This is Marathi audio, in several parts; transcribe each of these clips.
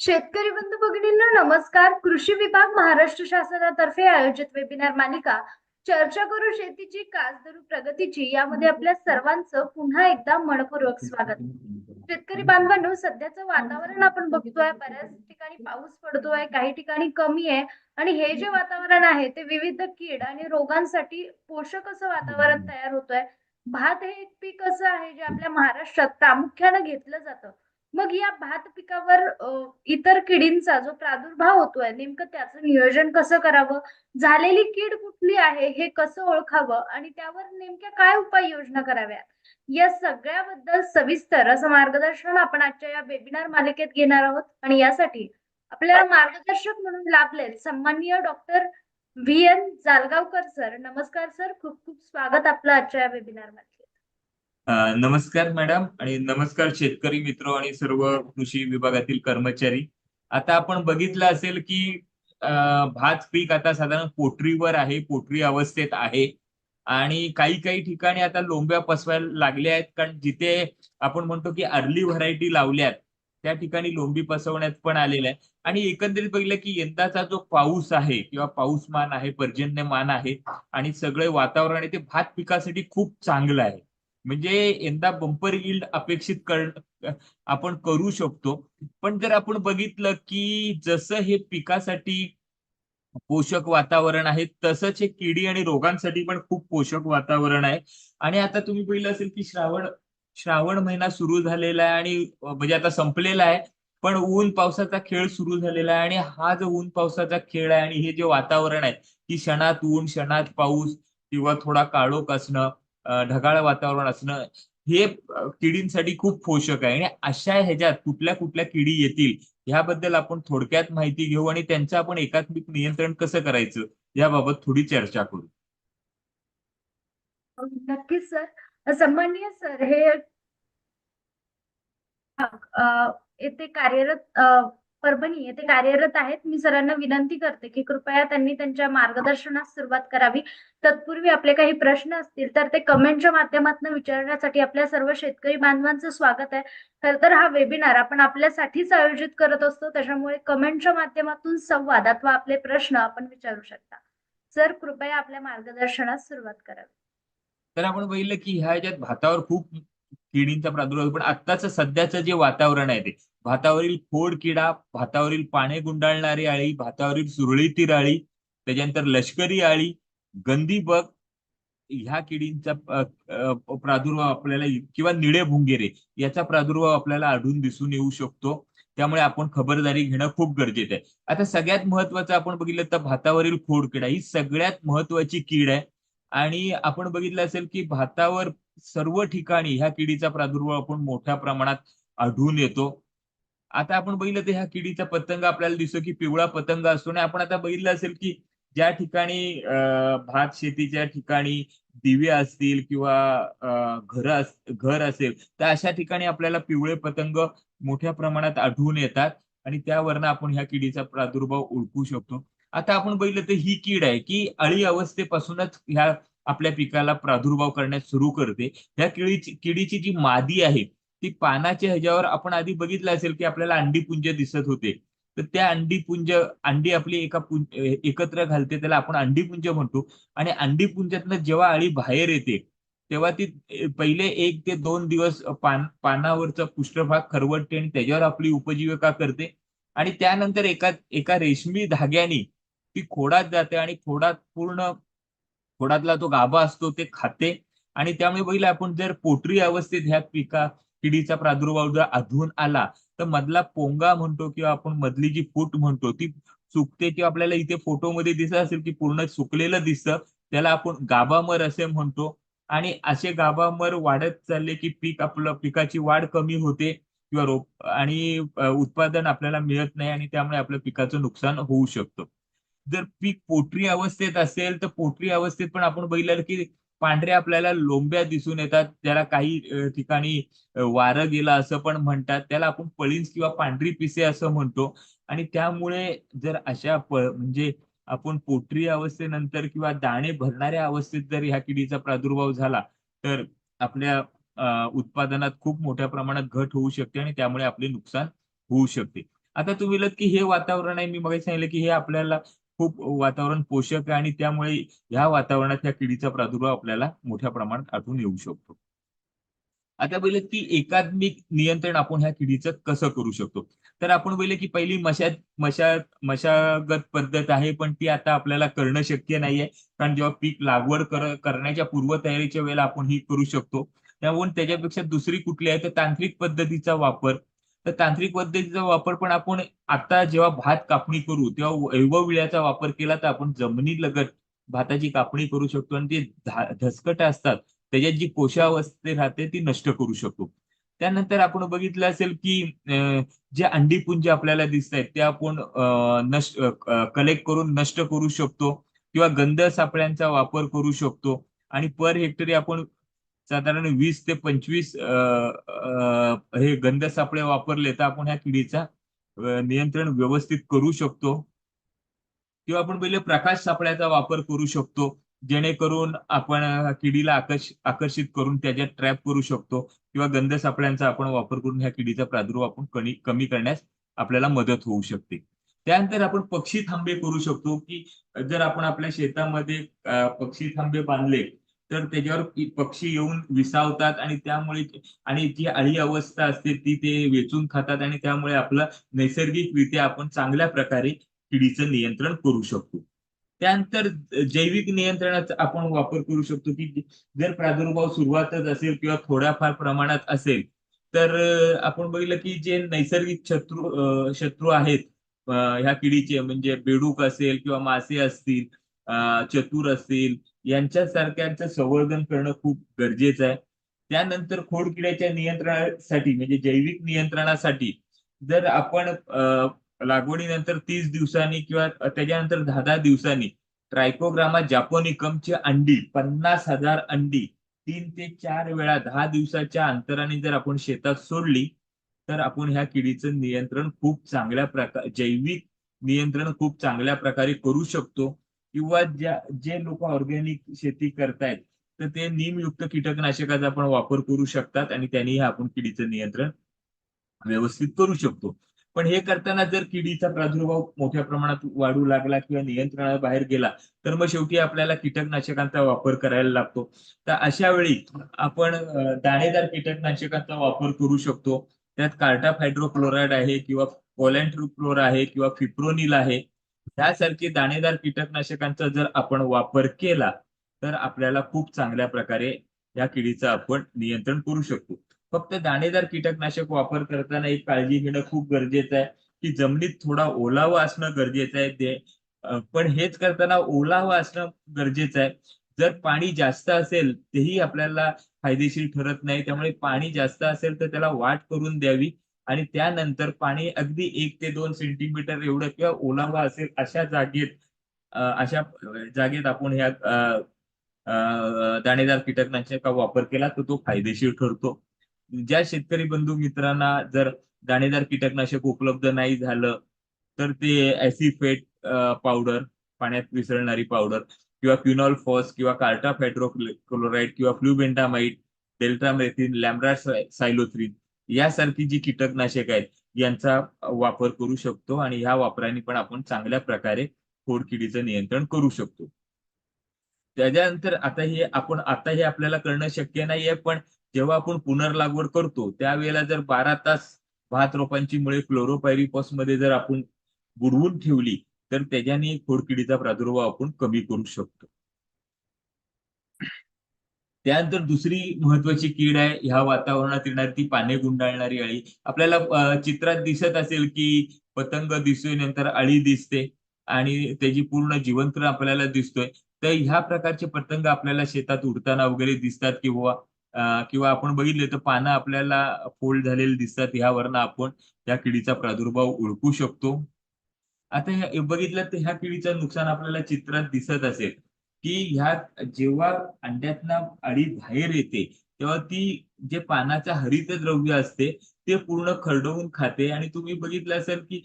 शेतकरी बंधू भगिनींना नमस्कार. कृषी विभाग महाराष्ट्र शासनातर्फे आयोजित वेबिनार मालिका चर्चा करू शेतीची कास धरू प्रगतीची यामध्ये आपल्या सर्वांचं पुन्हा एकदा मनपूर्वक स्वागत. शेतकरी बांधवांनो सध्याचं वातावरण आपण बघतोय बऱ्याच ठिकाणी पाऊस पडतोय काही ठिकाणी कमी आहे. आणि हे जे वातावरण आहे ते विविध कीड आणि रोगांसाठी पोषक असं वातावरण तयार होतोय. भात हे एक पीक असं आहे जे आपल्या महाराष्ट्रात प्रामुख्यानं घेतलं जातं. मग या भात पिकावर इतर किडींचा जो प्रादुर्भाव होतोय नेमकं त्याचं नियोजन कसं करावं? झालेली कीड कुठली आहे हे कसं ओळखावं? आणि त्यावर नेमक्या काय उपाययोजना कराव्यात? या सगळ्याबद्दल सविस्तर असं मार्गदर्शन आपण आजच्या या वेबिनार मालिकेत घेणार आहोत. आणि यासाठी आपल्याला मार्गदर्शक म्हणून लाभले सन्माननीय doctor V N Jalgaonkar sir. नमस्कार सर. खूप खूप स्वागत आपलं आजच्या या वेबिनारमध्ये नमस्कार मॅडम आणि नमस्कार शेतकरी मित्र आणि सर्व कृषी विभागातील कर्मचारी. आता आपण बघितलं असेल की भात पीक आता साधारण पोटरीवर आहे पोटरी अवस्थेत आहे. आणि काही काही ठिकाणी आता लोंब्या पसवायला लागल्या आहेत कारण जिथे आपण म्हणतो की अर्ली व्हरायटी लावल्यात त्या ठिकाणी लोंबी पसवण्यात पण आलेल्या आहे. आणि एकंदरीत बघितलं की यंदाचा जो पाऊस आहे किंवा पाऊसमान आहे पर्जन्यमान आहे आणि सगळे वातावरण आहे ते भात पिकासाठी खूप चांगलं आहे. म्हणजे यंदा बंपर यील्ड अपेक्षित कर आपण करू शकतो. पण जर आपण बघितलं की जसं हे पिकासाठी पोषक वातावरण आहे तसंच हे किडी आणि रोगांसाठी पण खूप पोषक वातावरण आहे. आणि आता तुम्ही पाहिलं असेल की श्रावण श्रावण महिना सुरू झालेला आहे आणि म्हणजे आता संपलेला आहे पण ऊन पावसाचा खेळ सुरू झालेला आहे आणि हा जो ऊन पावसाचा खेळ आहे आणि हे जे वातावरण आहे की क्षणात ऊन क्षणात पाऊस किंवा थोडा काळोख असणं ढगाळ वातावरण असणं हे किडींसाठी खूप पोषक आहे. आणि अशा ह्याच्यात कुठल्या कुठल्या किडी येतील ह्याबद्दल आपण थोडक्यात माहिती घेऊ आणि त्यांचं आपण एकात्मिक नियंत्रण कसं करायचं याबाबत थोडी चर्चा करू. हो, नक्कीच सर. सन्मान्य सर हे ते येथे कार्यरत परभणी येथे कार्यरत आहेत. मी सरांना विनंती करते की कृपया त्यांनी त्यांच्या मार्गदर्शनास सुरुवात करावी. तत्पूर्वी आपले काही प्रश्न असतील तर ते कमेंटच्या माध्यमातून विचारण्यासाठी आपल्या सर्व शेतकरी बांधवांचं स्वागत आहे. खर तर हा वेबिनार आपण आपल्यासाठीच आयोजित करत असतो. त्याच्यामुळे कमेंटच्या माध्यमातून संवाद अथवा आपले प्रश्न आपण विचारू शकता. सर कृपया आपल्या मार्गदर्शनास सुरुवात करावी. तर आपण बघितलं की ह्या ज्यात भातावर खूप किडींचा प्रादुर्भाव. पण आत्ताचं सध्याचं जे वातावरण आहे ते भातावरील फोड किडा भातावरील पाने गुंडाळणारी आळी भातावरील सुरळीतील आळी त्याच्यानंतर लष्करी आळी गंदी बग ह्या किडींचा प्रादुर्भाव आपल्याला किंवा निळे भुंगेरे याचा प्रादुर्भाव आपल्याला आढळून दिसून येऊ शकतो. त्यामुळे आपण खबरदारी घेणं खूप गरजेचं आहे. आता सगळ्यात महत्वाचं आपण बघितलं तर भातावरील खोडकिडा ही सगळ्यात महत्वाची कीड आहे. आणि आपण बघितलं असेल की भातावर सर्व ठिकाणी ह्या किडीचा प्रादुर्भाव आपण मोठ्या प्रमाणात आढळून येतो. आता आपण बघितलं तर ह्या किडीचा पतंग आपल्याला दिसतो की पिवळा पतंग असतो आणि आपण आता बघितलं असेल की ज्या ठिकाणी भात शेतीच्या ठिकाणी दिवे असतील किंवा घर घर असेल तर अशा ठिकाणी आपल्याला पिवळे पतंग मोठ्या प्रमाणात आढळून येतात आणि त्यावरनं आपण ह्या किडीचा प्रादुर्भाव ओळखू शकतो. आता आपण बघितलं तर ही कीड आहे की अळी अवस्थेपासूनच ह्या आपल्या पिकाला प्रादुर्भाव करण्यास सुरू करते. ह्या किडीची किडीची जी मादी आहे ती पानाच्या ह्याच्यावर आपण आधी बघितलं असेल की आपल्याला अंडीपुंज दिसत होते. तर त्या अंडीपुंज अंडी आपली एका पुंज एकत्र घालते त्याला आपण अंडीपुंज म्हणतो. आणि अंडीपुंजातनं जेव्हा अळी बाहेर येते तेव्हा ती पहिले एक ते दोन दिवस पान पानावरचा पृष्ठभाग खरवडते आणि त्याच्यावर आपली उपजीविका करते. आणि त्यानंतर एका एका रेशमी धाग्याने ती खोडात जाते आणि खोडात पूर्ण खोडातला तो गाभा असतो ते खाते. आणि त्यामुळे बघितलं आपण जर पोटरी अवस्थेत ह्या पिका किडीचा प्रादुर्भाव जर आधून आला तर मधला पोंगा म्हणतो किंवा आपण मधली जी फूट म्हणतो ती सुकते किंवा आपल्याला इथे फोटोमध्ये दिसत असेल की पूर्ण सुकलेलं दिसतं त्याला आपण गाभामर असे म्हणतो. आणि असे गाभामर वाढत चालले की पीक आपलं पिकाची वाढ कमी होते किंवा रोप आणि उत्पादन आपल्याला मिळत नाही आणि त्यामुळे आपल्या पिकाचं नुकसान होऊ शकतं. जर पीक पोटरी अवस्थेत असेल तर पोटरी अवस्थेत पण आपण बघितलं की पांढरे आपल्याला लोंब्या दिसून येतात. त्याला काही ठिकाणी वारं गेलं असं पण म्हणतात. त्याला आपण पळींस किंवा पांढरी पिसे असं म्हणतो. आणि त्यामुळे जर अशा म्हणजे आपण पोटरी अवस्थेनंतर किंवा दाणे भरणाऱ्या अवस्थेत जर ह्या किडीचा प्रादुर्भाव झाला तर आपल्या उत्पादनात खूप मोठ्या प्रमाणात घट होऊ शकते आणि त्यामुळे आपले नुकसान होऊ शकते. आता तुम्ही की हे वातावरण आहे. मी मग सांगितलं की हे आपल्याला खूप वातावरण पोषक आहे आणि त्यामुळे ह्या वातावरणात या किडीचा प्रादुर्भाव आपल्याला मोठ्या प्रमाणात आढळून येऊ शकतो. आता पहिले की एकात्मिक नियंत्रण आपण ह्या किडीचं कसं करू शकतो? तर आपण पहिले की पहिली मशात मशा मशागत पद्धत आहे पण ती आता आपल्याला करणं शक्य नाहीये. कारण जेव्हा पीक लागवड कर, करण्याच्या पूर्वतयारीच्या वेळेला आपण ही करू शकतो. त्यामुळे त्याच्यापेक्षा दुसरी कुठली आहे? तर तांत्रिक पद्धतीचा वापर. तर तांत्रिक पद्धतीचा वापर पण आपण आता जेव्हा भात कापणी करू तेव्हा वैभव वापर केला तर आपण जमिनीलगत भाताची कापणी करू शकतो आणि ते धसकट असतात. त्याच्यात जी कोशावस्थे राहते ती नष्ट करू शकतो. त्यानंतर आपण बघितलं असेल की जे अंडीपुंज आपल्याला दिसत आहेत ते आपण नष्ट कलेक्ट करून नष्ट करू शकतो किंवा गंध सापळ्यांचा वापर करू शकतो. आणि पर हेक्टरी आपण साधारण वीस ते पंचवीस हे गंध सापळे वापरले तर आपण ह्या किडीचा नियंत्रण व्यवस्थित करू शकतो. किंवा आपण पहिले प्रकाश सापळ्याचा वापर करू शकतो. जेणेकरून आपण किडीला आकर्ष आकर्षित करून त्याच्यात ट्रॅप करू शकतो. किंवा गंध सापळ्यांचा आपण वापर करून ह्या किडीचा प्रादुर्भाव आपण कमी कमी करण्यास आपल्याला मदत होऊ शकते. त्यानंतर आपण पक्षी थांबे करू शकतो की जर आपण आपल्या शेतामध्ये पक्षी थांबे बांधले तर त्याच्यावर पक्षी येऊन विसावतात आणि त्यामुळे आणि जी अळी अवस्था असते ती ते वेचून खातात आणि त्यामुळे आपलं नैसर्गिकरित्या आपण चांगल्या प्रकारे किडीचं नियंत्रण करू शकतो. त्यानंतर जैविक नियंत्रणाचा आपण वापर करू शकतो की जर प्रादुर्भाव सुरुवातच असेल किंवा थोड्याफार प्रमाणात असेल तर आपण बघितलं की जे नैसर्गिक शत्रू शत्रू आहेत ह्या किडीचे म्हणजे बेडूक असेल किंवा मासे असतील चतुर असतील यांच्यासारख्यांचं संवर्धन करणं खूप गरजेचं आहे. त्यानंतर खोडकिड्याच्या नियंत्रणासाठी म्हणजे जैविक नियंत्रणासाठी जर आपण लागवडीनंतर तीस दिवसांनी किंवा त्याच्यानंतर दहा दहा दिवसांनी ट्रायकोग्रामा जापोनिकमची अंडी पन्नास हजार अंडी तीन ते चार वेळा दहा दिवसाच्या अंतराने जर आपण शेतात सोडली तर आपण ह्या किडीचं नियंत्रण खूप चांगल्या प्रकार जैविक नियंत्रण खूप चांगल्या प्रकारे करू शकतो. किंवा ज्या जे लोक ऑर्गॅनिक शेती करतायत तर ते निमयुक्त कीटकनाशकाचा आपण वापर करू शकतात आणि त्यांनी आपण किडीचं नियंत्रण व्यवस्थित करू शकतो. पण हे करताना जर किडीचा प्रादुर्भाव मोठ्या प्रमाणात वाढू लागला किंवा नियंत्रणाबाहेर गेला तर मग शेवटी आपल्याला कीटकनाशकांचा वापर करायला लागतो. तर अशा वेळी आपण दाणेदार कीटकनाशकांचा वापर करू शकतो. त्यात कार्टाफ हायड्रोक्लोराईड आहे किंवा कोलॅन्ट्रोक्लोर आहे किंवा फिप्रोनिल आहे. यासारखे दाणेदार कीटकनाशकांचा जर आपण वापर केला तर आपल्याला खूप चांगल्या प्रकारे या किडीचं आपण नियंत्रण करू शकतो. फक्त दाणेदार कीटकनाशक वापर करताना एक काळजी घेणं खूप गरजेचं आहे की जमिनीत थोडा ओलावा असणं गरजेचं आहे ते पण हेच करताना ओलावा असणं गरजेचं आहे. जर पाणी जास्त असेल तेही आपल्याला फायदेशीर ठरत नाही त्यामुळे पाणी जास्त असेल तर त्याला वाट करून द्यावी. आणि त्यानंतर पाणी अगदी एक ते दोन सेंटीमीटर एवढं किंवा ओलावा असेल अशा जागेत अशा जागेत आपण ह्या दाणेदार कीटकनाशका वापर केला तर तो फायदेशीर ठरतो. ज्या शेतकरी बंधू मित्रांना जर दाणेदार कीटकनाशक उपलब्ध नाही झालं तर ते ऍसिफेट पावडर पाण्यात मिसळणारी पावडर किंवा क्युनॉल फॉस किंवा कार्टा क्लोराईड किंवा फ्ल्युबेंटामाइट डेल्ट्रामेथिन लॅमरा सायलोथ्रिन यासारखी जी कीटकनाशक आहेत यांचा वापर करू शकतो आणि ह्या वापराने पण आपण चांगल्या प्रकारे खोडकिडीचं नियंत्रण करू शकतो. त्याच्यानंतर आता हे आपण आता हे आपल्याला करणं शक्य नाहीये पण जेव्हा आपण पुनर्लागवड करतो त्यावेळेला जर बारा तास भात रोपांची मुळे क्लोरोपायरिपॉसमध्ये जर आपण बुडवून ठेवली तर त्याच्याने खोडकिडीचा प्रादुर्भाव आपण कमी करू शकतो. त्यानंतर दुसरी महत्वाची कीड आहे. ह्या वातावरणात येणारी ती पाने गुंडाळणारी अळी. आपल्याला चित्रात दिसत असेल की पतंग दिसतोय नंतर अळी दिसते आणि त्याची पूर्ण जिवंत आपल्याला दिसतोय. तर ह्या प्रकारचे पतंग आपल्याला शेतात उडताना वगैरे दिसतात किंवा किंवा आपण बघितले तर पानं आपल्याला फोल्ड झालेली दिसतात. ह्यावरनं आपण या किडीचा प्रादुर्भाव ओळखू शकतो. आता बघितलं तर ह्या किडीचं नुकसान आपल्याला चित्रात दिसत असेल. की ह्या जेव्हा अंड्यातला अळी बाहेर येते तेव्हा ती जे पानाच्या हरित द्रव्य असते ते पूर्ण खरडवून खाते. आणि तुम्ही बघितलं असेल की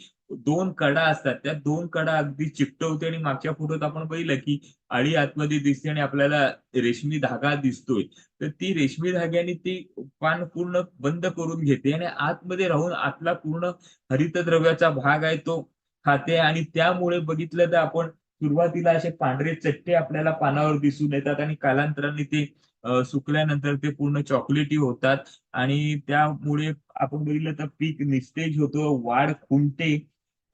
दोन कडा असतात त्या दोन कडा अगदी चिकटवते आणि मागच्या फोटोत आपण बघितलं की अळी आतमध्ये दिसते आणि आपल्याला रेशमी धागा दिसतोय. तर ती रेशमी धाग्याने ती पान पूर्ण बंद करून घेते आणि आतमध्ये राहून आतला पूर्ण हरितद्रव्याचा भाग आहे तो खाते. आणि त्यामुळे बघितलं तर आपण सुरुवातीला असे पांढरे चट्टे आपल्याला पानावर दिसून येतात आणि कालांतराने ते सुकल्यानंतर ते पूर्ण चॉकलेटी होतात. आणि त्यामुळे आपण बघितलं तर पीक निस्तेज होतो वाढ खुंटते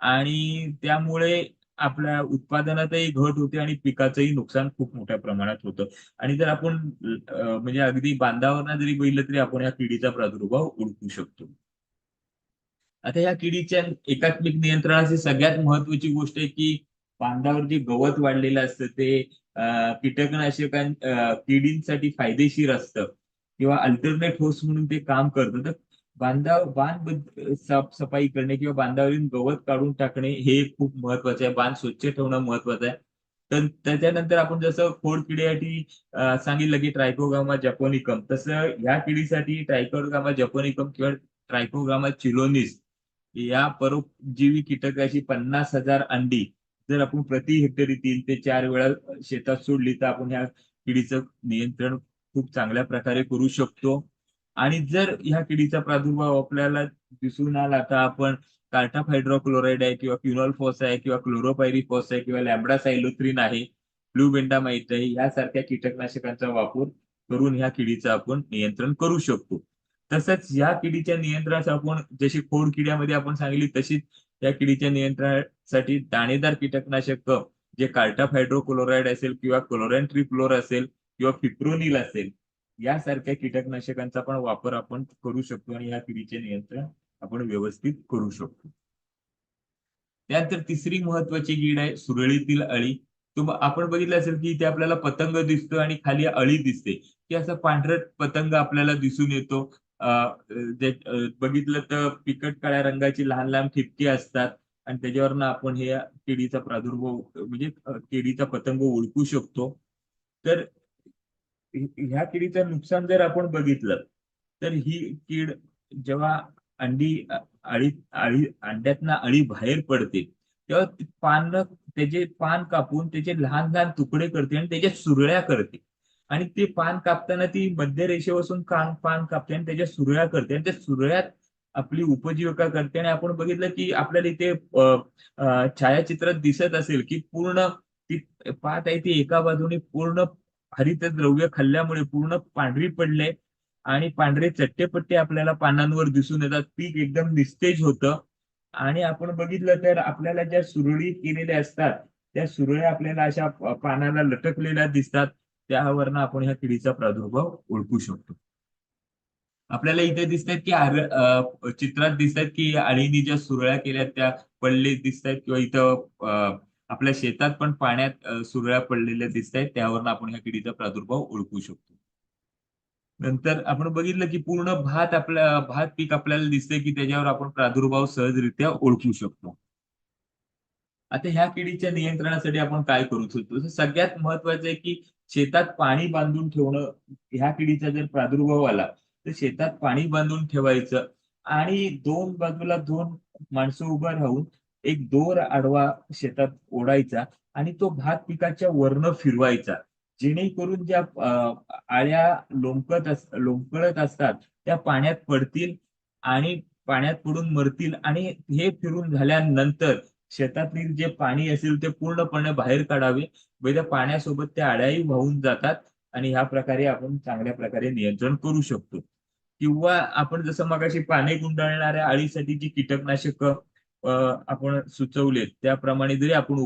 आणि त्यामुळे आपल्या उत्पादनातही घट होते आणि पिकाचंही नुकसान खूप मोठ्या प्रमाणात होतं. आणि जर आपण म्हणजे अगदी बांधावरनं जरी बघितलं तरी आपण या किडीचा प्रादुर्भाव ओळखू शकतो. आता या किडीच्या एकात्मिक नियंत्रणाची सगळ्यात महत्वाची गोष्ट आहे की बांधावर जे गवत वाढलेलं असतं ते कीटकनाशकां किडींसाठी फायदेशीर असतं. किंवा अल्टरनेट होस्ट म्हणून ते काम करतं. तर बांधा बांध साफ साफसफाई करणे किंवा बांधावरील गवत काढून टाकणे हे खूप महत्वाचं आहे. बांध स्वच्छ ठेवणं महत्वाचं आहे. तर त्याच्यानंतर आपण जसं खोड किडीसाठी सांगितलं की ट्रायकोगामा जपोनिकम. तसं ह्या किडीसाठी ट्रायकोगामा जपोनिकम किंवा ट्रायकोगामा चिलोनिस या परोपजीवी कीटकाची पन्नास हजार अंडी जर आपण प्रति हेक्टरी तीन ते चार वेळा शेतात सोडली तर आपण ह्या किडीचं नियंत्रण खूप चांगल्या प्रकारे करू शकतो. आणि जर ह्या किडीचा प्रादुर्भाव आपल्याला दिसून आला तर आपण कार्टाफ हायड्रोक्लोराईड आहे किंवा क्युनॉल फॉस आहे किंवा क्लोरोपायरिफॉस आहे किंवा लॅम्बडा सायलोथ्रिन आहे ब्लूबेंडामाइट आहे यासारख्या कीटकनाशकांचा वापर करून ह्या किडीचं आपण नियंत्रण करू शकतो. तसंच या किडीच्या नियंत्रणास आपण जशी खोड किड्यामध्ये आपण सांगितली तशीच या किडीच्या नियंत्रणासाठी दाणेदार कीटकनाशक जे कार्टाफ हायड्रोक्लोराईड असेल किंवा क्लोरॅन ट्रिफ्लोर असेल किंवा फिप्रोनिल असेल यासारख्या कीटकनाशकांचा पण वापर आपण करू शकतो आणि या किडीचे नियंत्रण आपण व्यवस्थित करू शकतो. त्यानंतर तिसरी महत्वाची कीड आहे सुरळीतील अळी. तुम आपण बघितलं असेल की इथे आपल्याला पतंग दिसतो आणि खाली अळी दिसते. की असं पांढरट पतंग आपल्याला दिसून येतो. बघितलं तर पिकट काळ्या रंगाची लहान लहान ठिपकी असतात आणि त्याच्यावरनं आपण हे किडीचा प्रादुर्भाव म्हणजे केळीचा किडीचा पतंग ओळखू शकतो. तर ह्या किडीचं नुकसान जर आपण बघितलं तर ही कीड जेव्हा अंडी अळी अळी अंड्यातनं अळी बाहेर पडते तेव्हा पान त्याचे पान कापून त्याचे लहान लहान तुकडे करते आणि त्याच्या सुरळ्या करते. आणि ते पान कापताना ती मध्य रेषेपासून कान पान कापते आणि त्याच्या सुरळ्या करते. आणि त्या सुरळ्यात आपली उपजीविका करते. आणि आपण बघितलं की आपल्याला इथे छायाचित्रात दिसत असेल की पूर्ण ती पात आहे ती एका बाजूने पूर्ण हरित द्रव्य खाल्ल्यामुळे पूर्ण पांढरी पडले आणि पांढरे चट्टेपट्टे आपल्याला पानांवर दिसून येतात. पीक एकदम निस्तेज होतं. आणि आपण बघितलं तर आपल्याला ज्या सुरळी केलेल्या असतात त्या सुरळ्या आपल्याला अशा पानाला लटकलेल्या दिसतात. त्यावरनं आपण ह्या किडीचा प्रादुर्भाव ओळखू शकतो. आपल्याला इथे दिसतात की आर चित्रात दिसतात की अळीनी ज्या सुरळ्या केल्या त्या पडले दिसत आहेत किंवा इथं आपल्या शेतात पण पाण्यात सुरळ्या पडलेल्या दिसत आहेत त्यावरनं आपण ह्या किडीचा प्रादुर्भाव ओळखू शकतो. नंतर आपण बघितलं की पूर्ण भात आपल्या भात पीक आपल्याला दिसतंय की त्याच्यावर आपण प्रादुर्भाव सहजरित्या ओळखू शकतो. आता ह्या किडीच्या नियंत्रणासाठी आपण काय करू शकतो? सगळ्यात महत्वाचं आहे की शेतात पाणी बांधून ठेवणं ह्या किडीचा जर प्रादुर्भाव आला तर शेतात पाणी बांधून ठेवायचं आणि दोन बाजूला दोन माणसं उभं राहून एक दोर आडवा शेतात ओढायचा आणि तो भात पिकाच्या वरनं फिरवायचा. जेणेकरून ज्या आळ्या लोंबकत लोंबकळत असतात त्या पाण्यात पडतील आणि पाण्यात पडून मरतील आणि हे फिरून झाल्यानंतर शेतातील जे पाणी असेल ते पूर्णपणे बाहेर काढावे. व त्या पाण्यासोबत त्या आळ्याही वाहून जातात आणि ह्या प्रकारे आपण चांगल्या प्रकारे नियंत्रण करू शकतो. किंवा आपण जसं मगाशी पाने गुंडाळणाऱ्या अळीसाठी जी कीटकनाशक आपण सुचवले त्याप्रमाणे जरी आपण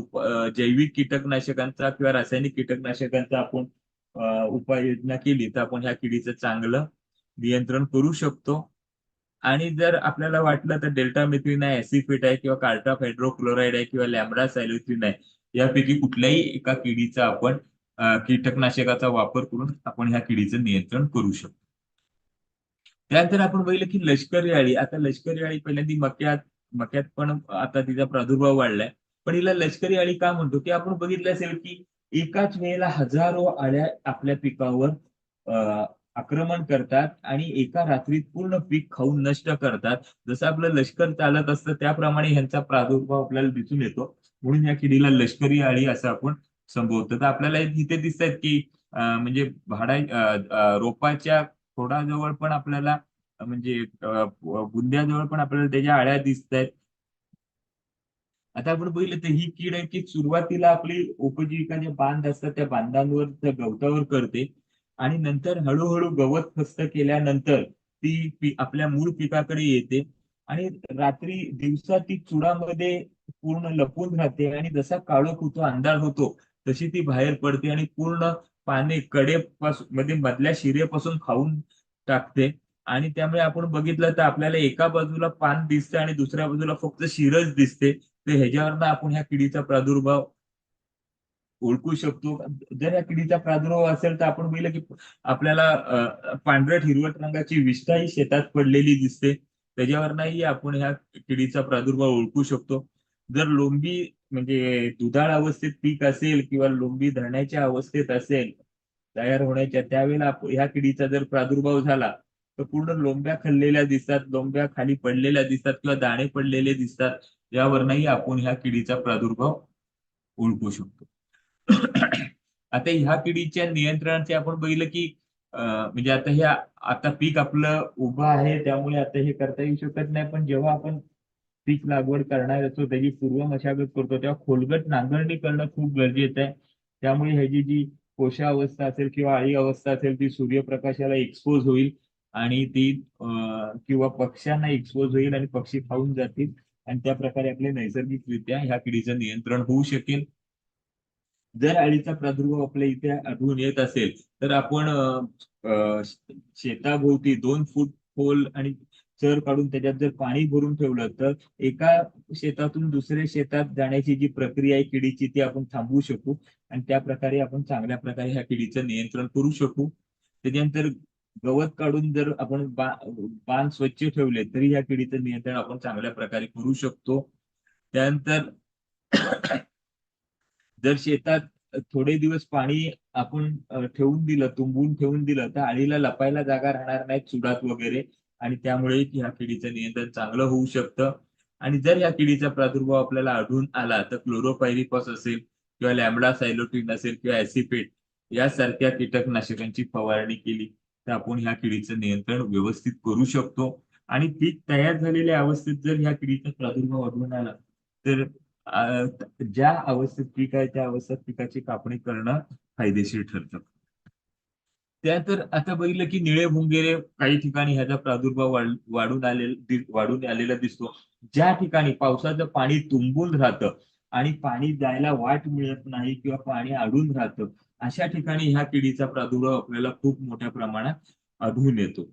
जैविक कीटकनाशकांचा किंवा रासायनिक कीटकनाशकांचा आपण उपाययोजना केली तर आपण ह्या किडीचं चांगलं नियंत्रण करू शकतो. आणि जर आपल्याला वाटलं तर डेल्टा मिथ्रिन आहे ऍसिफेट आहे किंवा कार्टाफ हायड्रोक्लोराईड आहे किंवा लॅमरा सायलोथ्रिन आहे यापैकी कुठल्याही एका किडीचा आपण कीटकनाशकाचा वापर करून आपण ह्या किडीचं नियंत्रण करू शकतो. त्यानंतर आपण बघितलं की लष्करी अळी आता लष्करी अळी पहिल्यांदा मक्यात मक्यात पण आता तिचा प्रादुर्भाव वाढलाय. पण हिला लष्करी अळी का म्हणतो? की आपण बघितलं असेल की एकाच वेळेला हजारो अळ्या आपल्या पिकावर अ, आक्रमण करतात आणि एका रात्रीत पूर्ण पीक खाऊन नष्ट करतात. जसं आपलं लष्कर चालत असतं त्याप्रमाणे ह्यांचा प्रादुर्भाव आपल्याला दिसून येतो. म्हणून या किडीला लष्करी आळी असं आपण संबोधतो. तर आपल्याला इथे दिसत आहेत की म्हणजे भाडा रोपाच्या खोडाजवळ पण आपल्याला म्हणजे बुंद्याजवळ पण आपल्याला त्याच्या आळ्या दिसत आहेत आता आपण बघितलं तर ही कीड आहे की सुरुवातीला आपली उपजीविका जे बांध असतात त्या बांधांवर त्या गवतावर करते. आणि नंतर हळूहळू गवत फस्त केल्यानंतर ती आपल्या मूळ पिकाकडे येते. आणि रात्री दिवसा ती चुडामध्ये पूर्ण लपून राहते आणि जसा काळोख होतो अंधार होतो तशी ती बाहेर पडते आणि पूर्ण पाने कडेपासून मध्ये म्हणजे मधल्या शिरेपासून खाऊन टाकते. आणि त्यामुळे आपण बघितलं तर आपल्याला एका बाजूला पान दिसते आणि दुसऱ्या बाजूला फक्त शिरच दिसते. तर ह्याच्यावरनं आपण ह्या किडीचा प्रादुर्भाव ओळखू शकतो. जर या किडीचा प्रादुर्भाव असेल तर आपण बघितलं की आपल्याला पांढऱ्या पांढरट हिरवट रंगाची विष्ठा ही शेतात पडलेली दिसते. त्याच्यावरनही आपण ह्या किडीचा प्रादुर्भाव ओळखू शकतो. जर लोंबी म्हणजे दुधाळ अवस्थेत पीक असेल किंवा लोंबी धरण्याच्या अवस्थेत असेल तयार होण्याच्या त्यावेळेला ह्या किडीचा जर प्रादुर्भाव झाला तर पूर्ण लोंब्या खाल्लेल्या दिसतात लोंब्या खाली पडलेल्या दिसतात किंवा दाणे पडलेले दिसतात यावरनही आपण ह्या किडीचा प्रादुर्भाव ओळखू शकतो. आता ह्या किडीच्या नियंत्रणाचे आपण बघितलं की म्हणजे आता हे आता पीक आपलं उभं आहे त्यामुळे आता हे करता येऊ शकत नाही. पण जेव्हा आपण पीक लागवड करणार असतो त्याची पूर्व मशागत करतो तेव्हा खोलगट नांगरणी करणं खूप गरजेचं आहे. त्यामुळे ह्याची जी कोशा अवस्था असेल किंवा अळी अवस्था असेल ती सूर्यप्रकाशाला एक्सपोज होईल आणि ती किंवा पक्ष्यांना एक्सपोज होईल आणि पक्षी खाऊन जातील. आणि त्या प्रकारे आपले नैसर्गिकरित्या ह्या किडीचं नियंत्रण होऊ शकेल. जर अळीचा प्रादुर्भाव आपल्या इथे आढळून येत असेल तर आपण शेताभोवती दोन फूट खोल आणि चर काढून त्याच्यात जर पाणी भरून ठेवलं तर एका शेतातून दुसऱ्या शेतात जाण्याची जी प्रक्रिया आहे किडीची ती आपण थांबवू शकू आणि त्या प्रकारे आपण चांगल्या प्रकारे ह्या किडीचं नियंत्रण करू शकू. त्याच्यानंतर गवत काढून जर आपण बा बांध स्वच्छ ठेवले तरी ह्या किडीचं नियंत्रण आपण चांगल्या प्रकारे करू शकतो. त्यानंतर जर शेतात थोडे दिवस पाणी आपण ठेवून दिलं तुंबून ठेवून दिलं तर आळीला लपायला जागा राहणार नाही चुडात वगैरे आणि त्यामुळे ह्या किडीचं नियंत्रण चांगलं होऊ शकतं. आणि जर या किडीचा प्रादुर्भाव आपल्याला आढळून आला तर क्लोरोपायरिपॉस असेल किंवा लॅमडा सायलोटिन असेल किंवा ऍसिपेट यासारख्या कीटकनाशकांची फवारणी केली तर आपण ह्या किडीचं नियंत्रण व्यवस्थित करू शकतो. आणि पीक तयार झालेल्या अवस्थेत जर ह्या किडीचा प्रादुर्भाव आढळून आला तर ज्या अवस्थेत पीक आहे त्या अवस्थेत पिकाची कापणी करणं फायदेशीर ठरतं. त्यानंतर आता बघितलं की निळे भुंगेरे काही ठिकाणी ह्याचा प्रादुर्भाव वाढून आलेला वाढून आलेला दिसतो. ज्या ठिकाणी पावसाचं पाणी तुंबून राहतं आणि पाणी जायला वाट मिळत नाही किंवा पाणी अडून राहतं अशा ठिकाणी ह्या किडीचा प्रादुर्भाव आपल्याला खूप मोठ्या प्रमाणात आढळून येतो.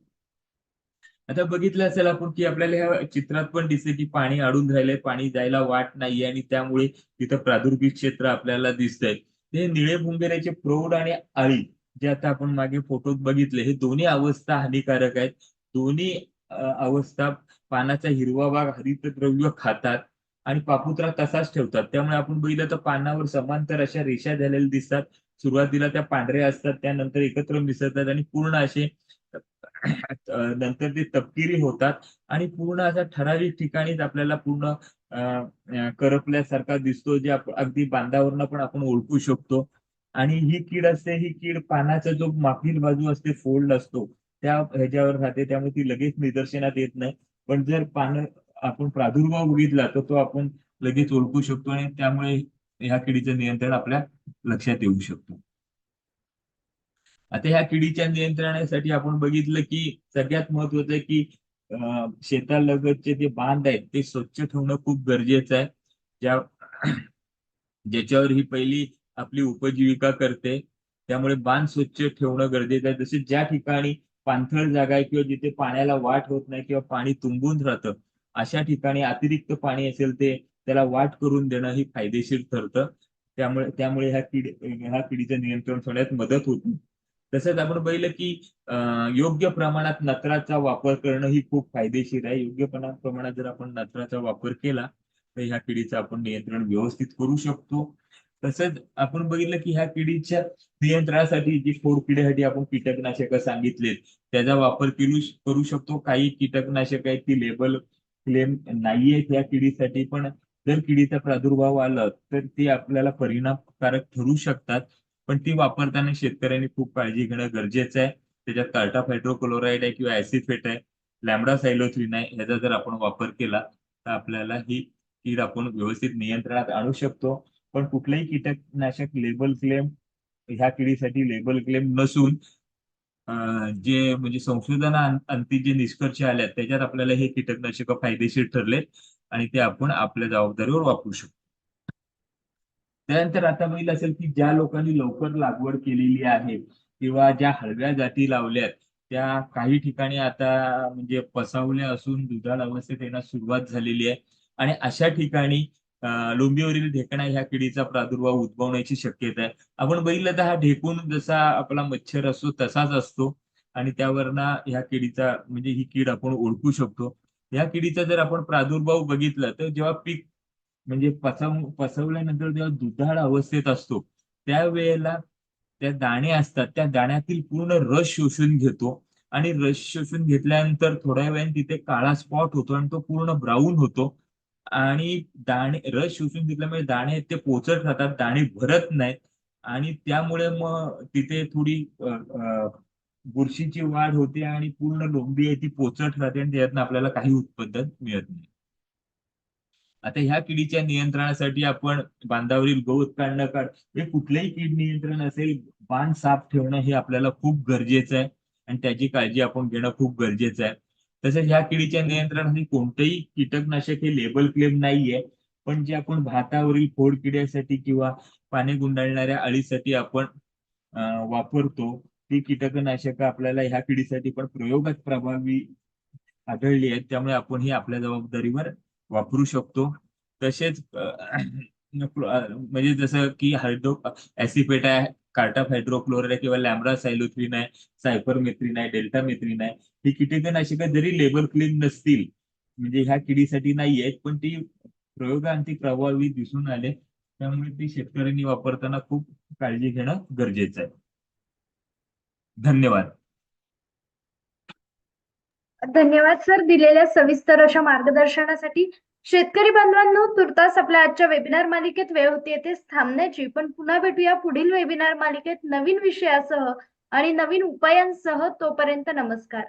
आता बघितलं असेल आपण की आपल्याला ह्या चित्रात पण दिसते की पाणी अडून राहिलंय पाणी जायला वाट नाहीये आणि त्यामुळे तिथं प्रादुर्भिक क्षेत्र आपल्याला दिसतंय. ते निळे भुंगेऱ्याचे प्रौढ आणि आळी जे आता आपण मागे फोटोत बघितले हे दोन्ही अवस्था हानिकारक आहेत. दोन्ही अवस्था पानाचा हिरवा भाग हरितद्रव्य खातात आणि पापुत्रा तसाच ठेवतात. त्यामुळे आपण बघितलं तर पानावर समांतर अशा रेषा झालेल्या दिसतात. सुरुवातीला त्या पांढऱ्या असतात त्यानंतर एकत्र मिसळतात आणि पूर्ण असे नंतर ते तपकिरी होतात आणि पूर्ण अशा ठराविक ठिकाणीच आपल्याला पूर्ण करपल्यासारखा दिसतो जे अगदी बांधावरनं पण आपण ओळखू शकतो. आणि ही कीड असते ही कीड पानाचा जो मागील बाजू असते फोल्ड असतो त्या ह्याच्यावर राहते त्यामुळे ती लगेच निदर्शनात येत नाही. पण जर पानं आपण प्रादुर्भाव बघितला तर तो आपण लगेच ओळखू शकतो आणि त्यामुळे ह्या किडीचं नियंत्रण आपल्या लक्षात येऊ शकतो. आता ह्या किडीच्या नियंत्रणासाठी आपण बघितलं की सगळ्यात महत्वाचं आहे की शेतालगतचे जे बांध आहेत ते स्वच्छ ठेवणं खूप गरजेचं आहे. ज्या ज्याच्यावर ही पहिली आपली उपजीविका करते त्यामुळे बांध स्वच्छ ठेवणं गरजेचं आहे. जसे ज्या ठिकाणी पाणथळ जागा आहे किंवा जिथे पाण्याला वाट होत नाही किंवा पाणी तुंबून राहतं अशा ठिकाणी अतिरिक्त पाणी असेल ते त्याला वाट करून देणं ही फायदेशीर ठरतं. त्यामुळे त्यामुळे ह्या किड ह्या किडीचं नियंत्रण होण्यात मदत होती. तसंच आपण पाहिलं की योग्य प्रमाणात नत्राचा वापर करणं ही खूप फायदेशीर आहे. योग्य प्रमाणात जर आपण नत्राचा वापर केला तर ह्या किडीचं आपण नियंत्रण व्यवस्थित करू शकतो. तसंच आपण बघितलं की ह्या किडीच्या नियंत्रणासाठी जी फोडकिडीसाठी आपण कीटकनाशक सांगितलेत त्याचा वापर करू करू शकतो. काही कीटकनाशक आहेत ती लेबल क्लेम नाहीयेत या किडीसाठी पण जर किडीचा प्रादुर्भाव आला तर ते आपल्याला परिणामकारक ठरू शकतात. पण ती वापरताना शेतकऱ्यांनी खूप काळजी घेणं गरजेचं आहे. त्याच्यात कार्टा हायड्रोक्लोराईड आहे किंवा ऍसिफेट आहे लॅमडा सायलोथ्रिन आहे ह्याचा जर आपण वापर केला तर आपल्याला ही कीड आपण व्यवस्थित नियंत्रणात आणू शकतो. पण कुठलंही कीटकनाशक लेबल क्लेम ह्या किडीसाठी लेबल क्लेम नसून जे म्हणजे संशोधना अंतिम जे निष्कर्ष आले त्याच्यात आपल्याला हे कीटकनाशक फायदेशीर ठरले आणि ते आपण आपल्या जबाबदारीवर वापरू शकतो. त्यानंतर आता बघितलं असेल की ज्या लोकांनी लवकर लागवड केलेली आहे किंवा ज्या हळव्या जाती लावल्यात त्या काही ठिकाणी आता म्हणजे पसावल्या असून दुधाळ अवस्थेत येण्यास सुरुवात झालेली आहे. आणि अशा ठिकाणी लोंबीवरील ढेकणा ह्या किडीचा प्रादुर्भाव उद्भवण्याची शक्यता आहे. आपण बघितलं तर हा ढेकून जसा आपला मच्छर असतो तसाच असतो आणि त्यावरनं ह्या किडीचा म्हणजे ही कीड आपण ओळखू शकतो. ह्या किडीचा जर आपण प्रादुर्भाव बघितला तर जेव्हा पीक म्हणजे पसव पसवल्यानंतर जेव्हा दुधाळ अवस्थेत असतो त्यावेळेला त्या दाणे असतात त्या दाण्यातील पूर्ण रस शोषून घेतो आणि रस शोषून घेतल्यानंतर थोड्या वेळाने तिथे काळा स्पॉट होतो आणि तो पूर्ण ब्राऊन होतो आणि दाणे रस शोषून घेतल्यामुळे दाणे ते पोचत राहतात दाणे भरत नाहीत आणि त्यामुळे मग तिथे थोडी बुरशीची वाढ होते आणि पूर्ण लोंबी आहे ती पोचट राहते आणि त्यातनं आपल्याला काही उत्पादन मिळत नाही. आता ह्या किडीच्या नियंत्रणासाठी आपण बांधावरील गवत काढणं काढ हे कुठलंही कीड नियंत्रण असेल बांध साफ ठेवणं हे आपल्याला खूप गरजेचं आहे. आणि त्याची काळजी आपण घेणं खूप गरजेचं आहे. तसेच ह्या किडीच्या नियंत्रणासाठी कोणतंही कीटकनाशक हे लेबल क्लेम नाहीये. पण जे आपण भातावरील फोड किड्यासाठी किंवा पाने गुंडाळणाऱ्या अळीसाठी आपण वापरतो ती कीटकनाशक आपल्याला ह्या किडीसाठी पण प्रयोगात प्रभावी आढळली आहेत. त्यामुळे आपण ही आपल्या जबाबदारीवर वापरू शकतो. तसेच म्हणजे जसं की हायड्रो ऍसिपेट आहे कार्टाफ हायड्रोक्लोराईड आहे किंवा लॅमरा सायलोथ्रिन आहे सायपरमेथ्रिन आहे डेल्टा मेथ्रीन आहे ही कीटकनाशक जरी लेबल क्लीन नसतील. म्हणजे ह्या किडीसाठी नाही आहेत पण ती प्रयोगांती प्रभावी दिसून आले. त्यामुळे ती शेतकऱ्यांनी वापरताना खूप काळजी घेणं गरजेचं आहे. धन्यवाद. धन्यवाद सर दिलेल्या सविस्तर अशा मार्गदर्शनासाठी. शेतकरी बांधवांनो तुर्तास आपल्या आजच्या वेबिनार मालिकेत वेळ होती येथेच थांबण्याची. पण पुन्हा भेटूया पुढील वेबिनार मालिकेत नवीन विषयासह आणि नवीन उपायांसह. तोपर्यंत नमस्कार.